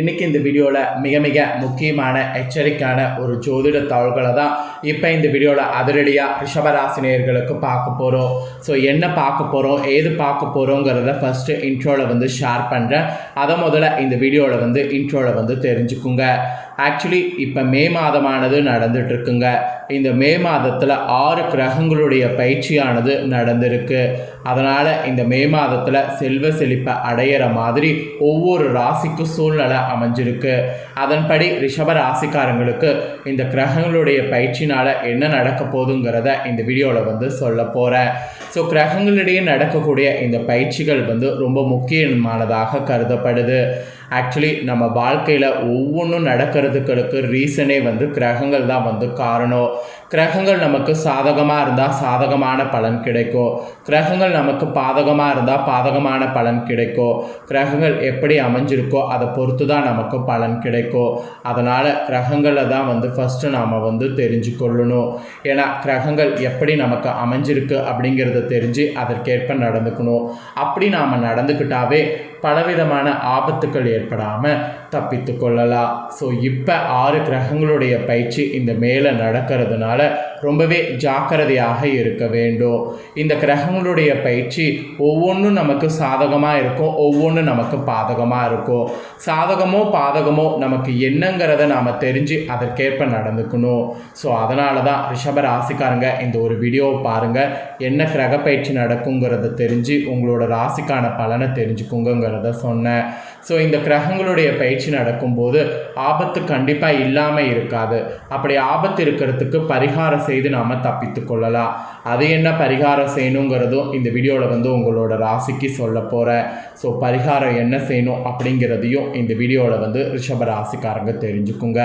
இன்றைக்கி இந்த வீடியோவில் மிக மிக முக்கியமான எச்சரிக்கையான ஒரு ஜோதிட தகவல்களை தான் இப்போ இந்த வீடியோவில் அதிரடியாக ரிஷபராசினியர்களுக்கு பார்க்க போகிறோம் ஸோ என்ன பார்க்க போகிறோம் ஏது பார்க்க போகிறோங்கிறத ஃபஸ்ட்டு இன்ட்ரோவில் வந்து ஷேர் பண்ணுறேன் அதை முதல்ல இந்த வீடியோவில் வந்து இன்ட்ரோவில் வந்து தெரிஞ்சுக்குங்க. ஆக்சுவலி இப்போ மே மாதமானது நடந்துகிட்ருக்குங்க இந்த மே மாதத்தில் ஆறு கிரகங்களுடைய பயிற்சியானது நடந்திருக்கு. அதனால் இந்த மே மாதத்தில் செல்வ செழிப்பை அடையிற மாதிரி ஒவ்வொரு ராசிக்கும் சூழ்நிலை அமைஞ்சிருக்கு. அதன்படி ரிஷப ராசிக்காரங்களுக்கு இந்த கிரகங்களுடைய பயிற்சினால் என்ன நடக்க போகுதுங்கிறத இந்த வீடியோவில் வந்து சொல்ல போகிறேன் ஸோ கிரகங்களிடையே நடக்கக்கூடிய இந்த பயிற்சிகள் வந்து ரொம்ப முக்கியமானதாக கருதப்படுது. ஆக்சுவலி நம்ம வாழ்க்கையில் ஒவ்வொன்றும் நடக்கிறதுக்களுக்கு ரீசனே வந்து கிரகங்கள் தான் வந்து காரணம். கிரகங்கள் நமக்கு சாதகமாக இருந்தால் சாதகமான பலன் கிடைக்கும். கிரகங்கள் நமக்கு பாதகமாக இருந்தால் பாதகமான பலன் கிடைக்கும். கிரகங்கள் எப்படி அமைஞ்சிருக்கோ அதை பொறுத்து தான் நமக்கு பலன் கிடைக்கும். அதனால் கிரகங்களை தான் வந்து ஃபஸ்ட்டு நாம் வந்து தெரிஞ்சு கொள்ளணும் ஏன்னா கிரகங்கள் எப்படி நமக்கு அமைஞ்சிருக்கு அப்படிங்கிறத தெரிஞ்சு அதற்கேற்ப நடந்துக்கணும். அப்படி நாம் நடந்துக்கிட்டாவே பலவிதமான ஆபத்துக்கள் ஏற்படாமல் தப்பித்து கொள்ளலாம். ஸோ இப்போ ஆறு கிரகங்களுடைய பயிற்சி இந்த மேலே நடக்கிறதுனால ரொம்பவே ஜாக்கிரதையாக இருக்க வேண்டும். இந்த கிரகங்களுடைய பயிற்சி ஒவ்வொன்றும் நமக்கு சாதகமாக இருக்கும் ஒவ்வொன்றும் நமக்கு பாதகமாக இருக்கும் சாதகமோ பாதகமோ நமக்கு என்னங்கிறத நாம் தெரிஞ்சு அதற்கேற்ப நடந்துக்கணும். ஸோ அதனால தான் ரிஷப ராசிக்காரங்க இந்த ஒரு வீடியோவை பாருங்கள் என்ன கிரக பயிற்சி நடக்குங்கிறத தெரிஞ்சு உங்களோட ராசிக்கான பலனை தெரிஞ்சுக்குங்கிறத சொன்னேன். ஸோ இந்த கிரகங்களுடைய பயிற்சி நடக்கும்போது ஆபத்து கண்டிப்பாக இல்லாமல் இருக்காது. அப்படி ஆபத்து இருக்கிறதுக்கு பரிகாரம் செய்து நாம் தப்பித்து கொள்ளலாம். அது என்ன பரிகாரம் செய்யணுங்கிறதும் இந்த வீடியோவில் வந்து உங்களோட ராசிக்கு சொல்ல போகிறேன் ஸோ பரிகாரம் என்ன செய்யணும் அப்படிங்கிறதையும் இந்த வீடியோவில் வந்து ரிஷப ராசிக்காரங்க தெரிஞ்சுக்குங்க.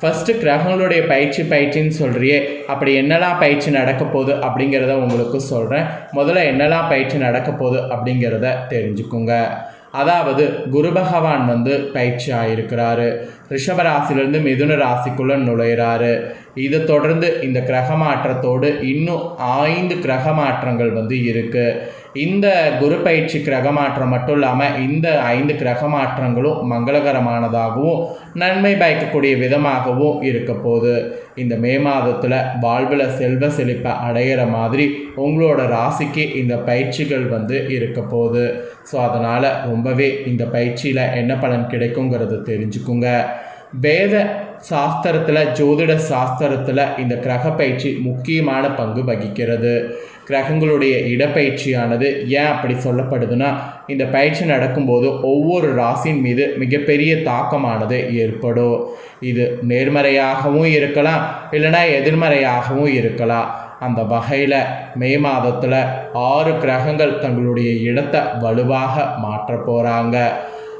ஃபஸ்ட்டு கிரகங்களுடைய பயிற்சி பயிற்சின்னு சொல்கிறியே அப்படி என்னெல்லாம் பயிற்சி நடக்க போகுது அப்படிங்கிறத உங்களுக்கு சொல்கிறேன் முதல்ல என்னெல்லாம் பயிற்சி நடக்க போகுது அப்படிங்கிறத தெரிஞ்சுக்குங்க. அதாவது குரு பகவான் வந்து பயிற்சி ஆகிருக்கிறாரு ரிஷபராசிலிருந்து மிதுன ராசிக்குள்ளே நுழையிறாரு. இதை தொடர்ந்து இந்த கிரக மாற்றத்தோடு இன்னும் ஐந்து கிரக மாற்றங்கள் வந்து இருக்குது இந்த குரு பயிற்சி கிரக மாற்றம் மட்டும் இல்லாமல் இந்த ஐந்து கிரக மாற்றங்களும் மங்களகரமானதாகவும் நன்மை பயக்கக்கூடிய விதமாகவும் இருக்க போகுது. இந்த மே மாதத்தில் வாழ்வில் செல்வ செழிப்பை அடையிற மாதிரி உங்களோட ராசிக்கு இந்த பயிற்சிகள் வந்து இருக்க போகுது. ஸோ அதனால் ரொம்பவே இந்த பயிற்சியில் என்ன பலன் கிடைக்குங்கிறத தெரிஞ்சுக்குங்க. வேத சாஸ்திரத்தில் ஜோதிட சாஸ்திரத்தில் இந்த கிரக பயிற்சி முக்கியமான பங்கு வகிக்கிறது. கிரகங்களுடைய இடப்பயிற்சியானது ஏன் அப்படி சொல்லப்படுதுன்னா இந்த பயிற்சி நடக்கும்போது ஒவ்வொரு ராசியின் மீது மிகப்பெரிய தாக்கமானது ஏற்படும். இது நேர்மறையாகவும் இருக்கலாம் இல்லைனா எதிர்மறையாகவும் இருக்கலாம். அந்த வகையில் மே மாதத்தில் ஆறு கிரகங்கள் தங்களுடைய இடத்தை வலுவாக மாற்ற போகிறாங்க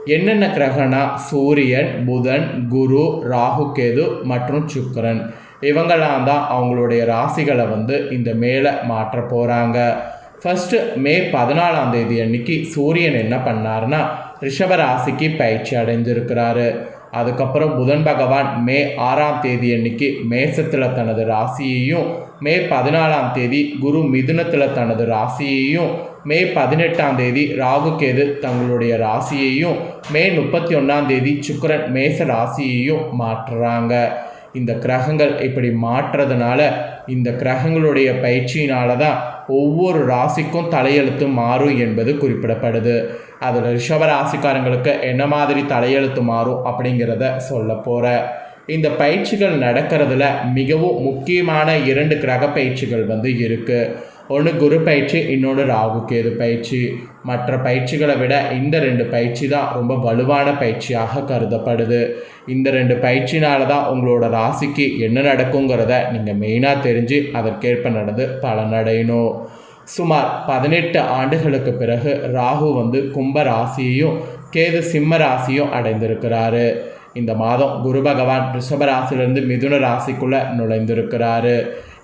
என்னென்ன கிரகனா சூரியன் புதன் குரு ராகு கேது மற்றும் சுக்கரன். இவங்களாம் தான் அவங்களுடைய ராசிகளை வந்து இந்த மேலே மாற்ற போகிறாங்க ஃபஸ்ட்டு மே பதினாலாம் தேதி அன்னைக்கு சூரியன் என்ன பண்ணார்னா ரிஷப ராசிக்கு பயிற்சி அடைஞ்சிருக்கிறாரு அதுக்கப்புறம் புதன் பகவான் மே ஆறாம் தேதி அன்னைக்கு மேசத்தில் தனது ராசியையும் மே பதினாலாம் தேதி குரு மிதுனத்தில் தனது ராசியையும் மே பதினெட்டாம் தேதி ராகு கேது தங்களுடைய ராசியையும் மே முப்பத்தி ஒன்றாம் தேதி சுக்கரன் மேச ராசியையும் மாற்றுறாங்க. இந்த கிரகங்கள் இப்படி மாற்றுறதுனால இந்த கிரகங்களுடைய பயிற்சியினால தான் ஒவ்வொரு ராசிக்கும் தலையெழுத்து மாறும் என்பது குறிப்பிடப்படுது. அதில் ரிஷப ராசிக்காரங்களுக்கு என்ன மாதிரி தலையெழுத்து மாறும் அப்படிங்கிறத சொல்ல போகிறேன் இந்த பயிற்சிகள் நடக்கிறதுல மிகவும் முக்கியமான இரண்டு கிரக பயிற்சிகள் வந்து இருக்குது ஒன்று குரு பயிற்சி இன்னொன்று ராகு கேது பயிற்சி. மற்ற பயிற்சிகளை விட இந்த ரெண்டு பயிற்சி தான் ரொம்ப வலுவான பயிற்சியாக கருதப்படுது. இந்த ரெண்டு பயிற்சினால தான் உங்களோட ராசிக்கு என்ன நடக்குங்கிறத நீங்கள் மெயினாக தெரிஞ்சு அதற்கேற்ப நடந்து பலனடையணும். சுமார் பதினெட்டு ஆண்டுகளுக்கு பிறகு ராகு வந்து கும்ப ராசியையும் கேது சிம்ம ராசியும் அடைந்திருக்கிறாரு. இந்த மாதம் குரு பகவான் ரிஷப ராசியிலிருந்து மிதுன ராசிக்குள்ளே நுழைந்திருக்கிறாரு.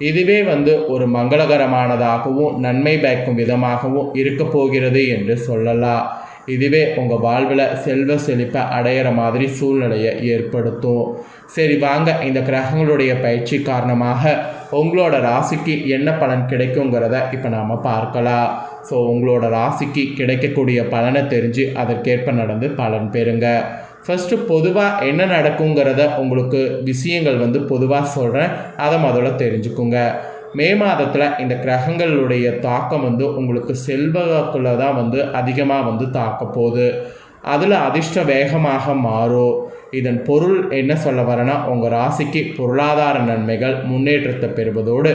இதுவே வந்து ஒரு மங்களகரமானதாகவும் நன்மை பயக்கும் விதமாகவும் இருக்க போகிறது என்று சொல்லலாம். இதுவே உங்கள் வாழ்வில் செல்வ செழிப்பை அடையிற மாதிரி சூழ்நிலையை ஏற்படுத்தும். சரி வாங்க இந்த கிரகங்களுடைய பயிற்சி காரணமாக உங்களோட ராசிக்கு என்ன பலன் கிடைக்குங்கிறத இப்போ நாம் பார்க்கலாம். ஸோ உங்களோட ராசிக்கு கிடைக்கக்கூடிய பலனை தெரிஞ்சு அதற்கேற்ப நடந்து பலன் பெறுங்க. ஃபஸ்ட்டு பொதுவாக என்ன நடக்குங்கிறத உங்களுக்கு விஷயங்கள் வந்து பொதுவாக சொல்கிறேன் அதை முதல்ல தெரிஞ்சுக்குங்க. மே மாதத்தில் இந்த கிரகங்களுடைய தாக்கம் வந்து உங்களுக்கு செல்வக்குள்ளே தான் வந்து அதிகமாக வந்து தாக்க போகுது. அதில் அதிர்ஷ்ட வேகமாக மாறும் இதன் பொருள் என்ன சொல்ல வரேன்னா உங்கள் ராசிக்கு பொருளாதார நன்மைகள் முன்னேற்றத்தை பெறுவதோடு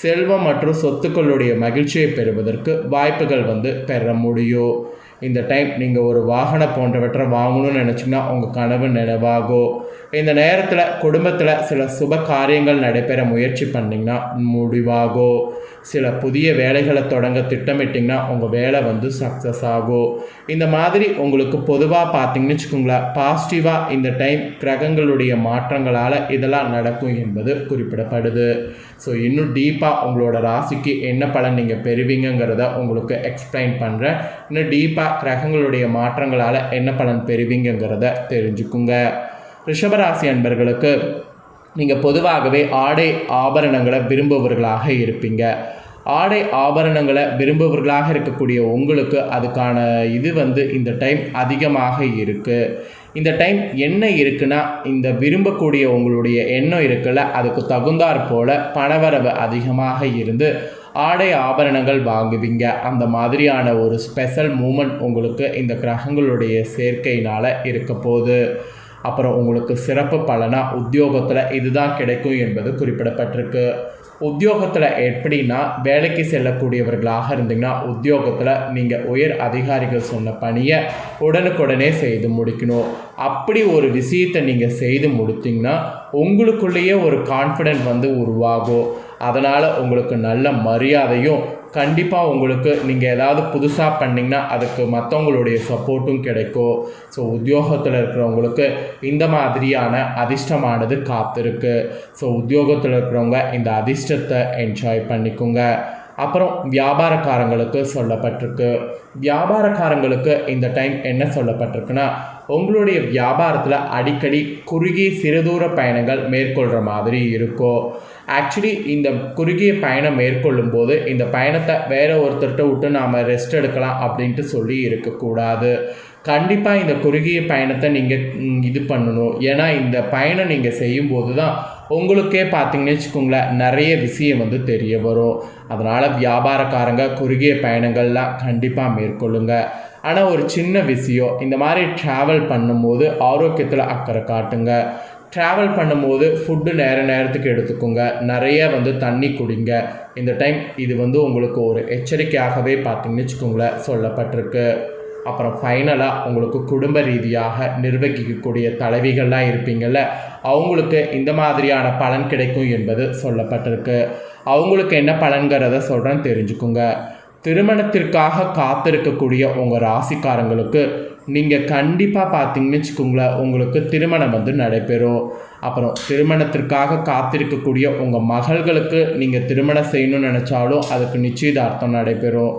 செல்வம் மற்றும் சொத்துக்களுடைய மகிழ்ச்சியை பெறுவதற்கு வாய்ப்புகள் வந்து பெற முடியும். இந்த டைம் நீங்கள் ஒரு வாகனம் போன்றவற்றை வாங்கணும்னு நினச்சிங்கன்னா உங்கள் கனவு நினைவாகும் இந்த நேரத்தில் குடும்பத்தில் சில சுப காரியங்கள் நடைபெற முயற்சி பண்ணிங்கன்னா முடிவாகும் சில புதிய வேலைகளை தொடங்க திட்டமிட்டிங்கன்னா உங்கள் வேலை வந்து சக்ஸஸ் ஆகும் இந்த மாதிரி உங்களுக்கு பொதுவாக பார்த்தீங்கன்னு வச்சுக்கோங்களேன் பாசிட்டிவாக இந்த டைம் கிரகங்களுடைய மாற்றங்களால் இதெல்லாம் நடக்கும் என்பது குறிப்பிடப்படுது. ஸோ இன்னும் டீப்பாக உங்களோட ராசிக்கு என்ன பலன் நீங்கள் பெறுவீங்கங்கிறத உங்களுக்கு எக்ஸ்பிளைன் பண்ணுறேன் இன்னும் டீப்பாக கிரகங்களுடைய மாற்றங்களால் என்ன பலன் பெறுவீங்கங்கிறத தெரிஞ்சுக்குங்க. ரிஷபராசி அன்பர்களுக்கு நீங்கள் பொதுவாகவே ஆடை ஆபரணங்களை விரும்புபவர்களாக இருப்பீங்க. ஆடை ஆபரணங்களை விரும்புபவர்களாக இருக்கக்கூடிய உங்களுக்கு அதுக்கான இது வந்து இந்த டைம் அதிகமாக இருக்குது இந்த டைம் என்ன இருக்குன்னா இந்த விரும்பக்கூடிய உங்களுடைய எண்ணம் இருக்குல்ல அதுக்கு தகுந்தாற் போல் பணவரவு அதிகமாக இருந்து ஆடை ஆபரணங்கள் வாங்குவீங்க. அந்த மாதிரியான ஒரு ஸ்பெஷல் மூமெண்ட் உங்களுக்கு இந்த கிரகங்களுடைய சேர்க்கையினால் இருக்க போகுது. அப்புறம் உங்களுக்கு சிறப்பு பலனாக உத்தியோகத்தில் இதுதான் கிடைக்கும் என்பது குறிப்பிடப்பட்டிருக்கு. உத்தியோகத்தில் எப்படின்னா வேலைக்கு செல்லக்கூடியவர்களாக இருந்தீங்கன்னா உத்தியோகத்தில் நீங்கள் உயர் அதிகாரிகள் சொன்ன பணியை உடனுக்குடனே செய்து முடிக்கணும். அப்படி ஒரு விஷயத்தை நீங்கள் செய்து முடித்தீங்கன்னா உங்களுக்குள்ளேயே ஒரு கான்ஃபிடென்ட் வந்து உருவாகும். அதனால் உங்களுக்கு நல்ல மரியாதையும் கண்டிப்பாக உங்களுக்கு நீங்கள் ஏதாவது புதுசாக பண்ணிங்கன்னா அதுக்கு மற்றவங்களுடைய சப்போர்ட்டும் கிடைக்கும். ஸோ உத்தியோகத்தில் இருக்கிறவங்களுக்கு இந்த மாதிரியான அதிர்ஷ்டமானது காத்திருக்கு. ஸோ உத்தியோகத்தில் இருக்கிறவங்க இந்த அதிர்ஷ்டத்தை என்ஜாய் பண்ணிக்கோங்க. அப்புறம் வியாபாரக்காரங்களுக்கு சொல்லப்பட்டிருக்கு. வியாபாரக்காரங்களுக்கு இந்த டைம் என்ன சொல்லப்பட்டிருக்குன்னா உங்களுடைய வியாபாரத்தில் அடிக்கடி குறுகிய சிறுதூர பயணங்கள் மேற்கொள்கிற மாதிரி இருக்கும் ஆக்சுவலி இந்த குறுகிய பயணம் மேற்கொள்ளும் போது இந்த பயணத்தை வேற ஒருத்தர்கிட்ட விட்டு நாம் ரெஸ்ட் எடுக்கலாம் அப்படின்ட்டு சொல்லி இருக்கக்கூடாது கண்டிப்பாக இந்த குறுகிய பயணத்தை நீங்கள் இது பண்ணணும். ஏன்னா இந்த பயணம் நீங்கள் செய்யும்போது தான் உங்களுக்கே பார்த்தீங்கன்னு வச்சுக்கோங்களேன் நிறைய விஷயம் வந்து தெரிய வரும். அதனால் வியாபாரக்காரங்க குறுகிய பயணங்கள்லாம் கண்டிப்பாக மேற்கொள்ளுங்க. ஆனால் ஒரு சின்ன விஷயம் இந்த மாதிரி ட்ராவல் பண்ணும்போது ஆரோக்கியத்தில் அக்கறை காட்டுங்க. ட்ராவல் பண்ணும்போது ஃபுட்டு நேர நேரத்துக்கு எடுத்துக்கோங்க. நிறைய வந்து தண்ணி குடிங்க. இந்த டைம் இது வந்து உங்களுக்கு ஒரு எச்சரிக்கையாகவே பார்த்தீங்கன்னு வச்சுக்கோங்களேன் சொல்லப்பட்டிருக்கு. அப்புறம் ஃபைனலாக உங்களுக்கு குடும்ப ரீதியாக நிர்வகிக்கக்கூடிய தலைவிகள்லாம் இருப்பீங்கள்ல அவங்களுக்கு இந்த மாதிரியான பலன் கிடைக்கும் என்பது சொல்லப்பட்டிருக்கு. அவங்களுக்கு என்ன பலன்கிறத சொல்கிறேன் தெரிஞ்சுக்குங்க. திருமணத்திற்காக காத்திருக்கக்கூடிய உங்கள் ராசிக்காரங்களுக்கு நீங்கள் கண்டிப்பாக பார்த்தீங்கன்னு வச்சுக்கோங்களேன் உங்களுக்கு திருமணம் வந்து நடைபெறும். அப்புறம் திருமணத்திற்காக காத்திருக்கக்கூடிய உங்கள் மகள்களுக்கு நீங்கள் திருமணம் செய்யணும்னு நினச்சாலும் அதுக்கு நிச்சயதார்த்தம் நடைபெறும்.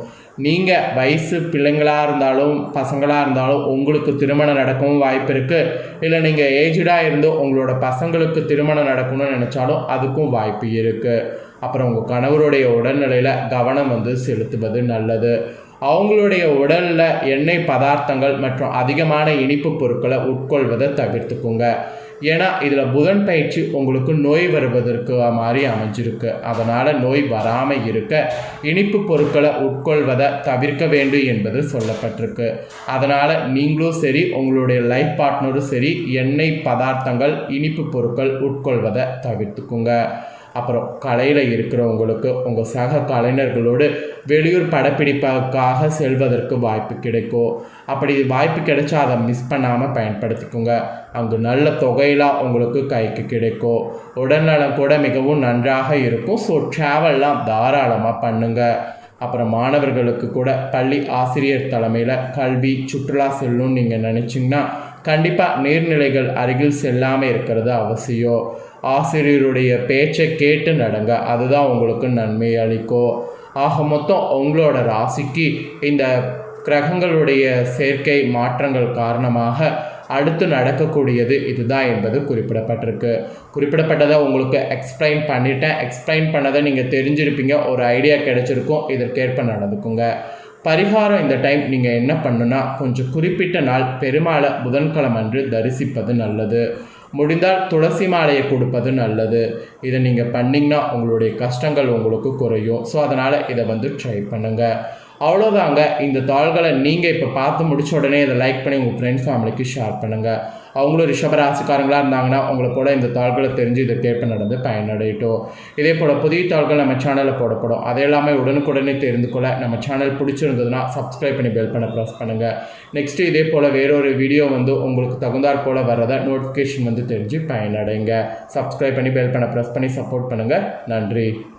நீங்கள் வயசு பிள்ளைங்களாக இருந்தாலும் பசங்களாக இருந்தாலும் உங்களுக்கு திருமணம் நடக்கவும் வாய்ப்பு இருக்குது இல்லை நீங்கள் ஏஜ்டாக இருந்து உங்களோட பசங்களுக்கு திருமணம் நடக்கணும்னு நினச்சாலும் அதுக்கும் வாய்ப்பு இருக்குது அப்புறம் உங்கள் கணவருடைய உடல்நிலையில் கவனம் வந்து செலுத்துவது நல்லது. அவங்களுடைய உடலில் எண்ணெய் பதார்த்தங்கள் மற்றும் அதிகமான இனிப்பு பொருட்களை உட்கொள்வதை தவிர்த்துக்குங்க. ஏன்னா இதில் புதன் பயிற்சி உங்களுக்கு நோய் வருவதற்கு மாதிரி அமைஞ்சிருக்கு. அதனால் நோய் வராமல் இருக்க இனிப்பு பொருட்களை உட்கொள்வதை தவிர்க்க வேண்டும் என்பது சொல்லப்பட்டிருக்கு. அதனால் நீங்களும் சரி உங்களுடைய லைஃப் பார்ட்னரும் சரி எண்ணெய் பதார்த்தங்கள் இனிப்பு பொருட்கள் உட்கொள்வதை தவிர்த்துக்குங்க. அப்புறம் கலையில் இருக்கிறவங்களுக்கு உங்கள் சக கலைஞர்களோடு வெளியூர் படப்பிடிப்புக்காக செல்வதற்கு வாய்ப்பு கிடைக்கும். அப்படி வாய்ப்பு கிடைச்சா அதை மிஸ் பண்ணாமல் பயன்படுத்திக்கோங்க. அங்கு நல்ல தொகையெல்லாம் உங்களுக்கு கைக்கு கிடைக்கும். உடல்நலம் கூட மிகவும் நன்றாக இருக்கும். ஸோ ட்ராவல்லாம் தாராளமாக பண்ணுங்கள் அப்புறம் மாணவர்களுக்கு கூட பள்ளி ஆசிரியர் தலைமையில் கல்வி சுற்றுலா செல்லணும்னு நீங்கள் நினச்சிங்கன்னா கண்டிப்பாக நீர்நிலைகள் அருகில் செல்லாமல் இருக்கிறது அவசியம். ஆசிரியருடைய பேச்சை கேட்டு நடங்க. அதுதான் உங்களுக்கு நன்மை அளிக்கும் ஆக மொத்தம் உங்களோட ராசிக்கு இந்த கிரகங்களுடைய சேர்க்கை மாற்றங்கள் காரணமாக அடுத்து நடக்கக்கூடியது இதுதான் என்பது குறிப்பிடப்பட்டிருக்கு. குறிப்பிடப்பட்டதை உங்களுக்கு எக்ஸ்பிளைன் பண்ணிட்டேன். எக்ஸ்பிளைன் பண்ணதை நீங்கள் தெரிஞ்சிருப்பீங்க. ஒரு ஐடியா கிடைச்சிருக்கும். இதற்கேற்ப நடந்துக்குங்க. பரிகாரம் இந்த டைம் நீங்கள் என்ன பண்ணுன்னா கொஞ்சம் குறிப்பிட்ட நாள் பெருமாளை புதன்கிழமை அன்று தரிசிப்பது நல்லது. முடிந்தால் துளசி மாலையை கொடுப்பது நல்லது. இதை நீங்கள் பண்ணிங்கன்னா உங்களுடைய கஷ்டங்கள் உங்களுக்கு குறையும். ஸோ அதனால் இதை வந்து ட்ரை பண்ணுங்கள் அவ்வளோதாங்க இந்த தாள்களை நீங்கள் இப்போ பார்த்து முடிச்ச உடனே இதை லைக் பண்ணி உங்கள் ஃப்ரெண்ட்ஸ் ஃபேமிலிக்கு ஷேர் பண்ணுங்கள் அவங்களும் ரிஷபராசிக்காரங்களாக இருந்தாங்கன்னா உங்களை போல இந்த தாள்களை தெரிஞ்சு இதை கேட்ப நடந்து பயனடையட்டும். இதே போல் புதிய தாள்கள் நம்ம சேனலில் போடப்படும். அதை எல்லாமே உடனுக்குடனே தெரிந்து கொள்ள நம்ம சேனல் பிடிச்சிருந்ததுன்னா சப்ஸ்கிரைப் பண்ணி பெல் பண்ண ப்ரெஸ் பண்ணுங்கள் நெக்ஸ்ட்டு இதே போல் வேறொரு வீடியோ வந்து உங்களுக்கு தகுந்தாற் போல் வர்றதை நோட்டிஃபிகேஷன் வந்து தெரிஞ்சு பயனடைங்க. சப்ஸ்கிரைப் பண்ணி பெல் பண்ண ப்ரெஸ் பண்ணி சப்போர்ட் பண்ணுங்கள் நன்றி.